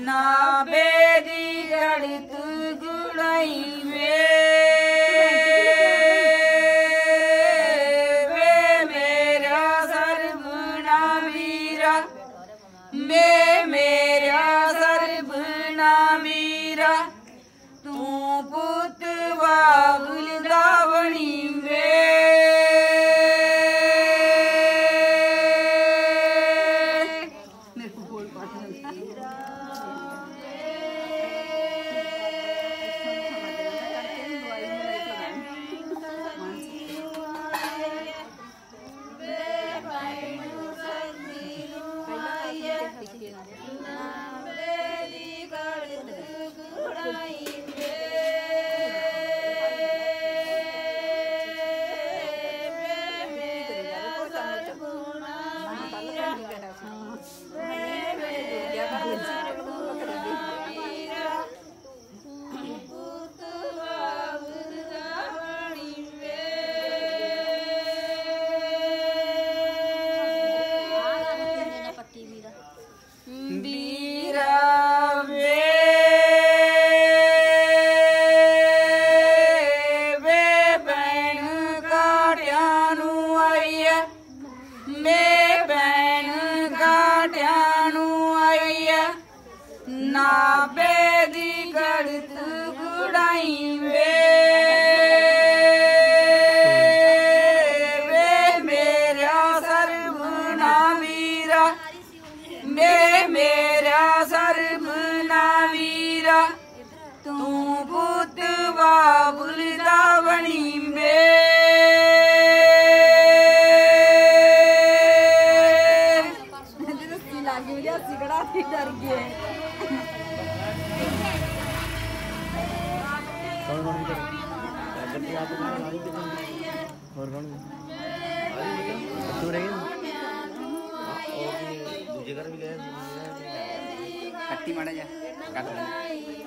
ਨਾ ਬੇਦੀ ਗੜਤ ਗੁੜਾਈ ਵੇ। ਵੇ ਮੇਰਾ ਸਰਬਣਾ ਵੀਰਾ ਮੇ ਮੇਰਾ ਸਰਬਣਾ ਵੀਰਾ ਤੂੰ ਪੁੱਤ ਬਾਬੁਲ ਦਾ ਵੇ। ਮੇਰੇ ਕੋ ਪਾਠ ਨਹੀਂ ਵੀਰਾ। ਵੇ ਵੇ ਬੈਣ ਕਾਟਿਆਂ ਨੂੰ ਆਈਐ। ਮੇ ਬੈਣ ਕਾਟਿਆਂ ਨੂੰ ਆਈਐ। ਨਾ ਬੇਦੀ ਗੜਤ ਗੁੜਾਈ ਵੇ। ਮੇ ਮੇਰਾ ਸਰਬਨਾ ਵੀਰਾ। ਤੂੰ ਪੁੱਤ ਬਾਬੁਲ ਦਾ ਬਣੀ ਮੇ। ਰੱਸੀ ਲੱਗ ਡਰ ਗਏ ਕੌਣ ਕੌਣ ਹੋਰ ਕੌਣ ਉਹ ਵੀ ਗਏ ਕੱਟੀ ਮਾੜਾ ਜਾ ਕੱਟ ਲੈ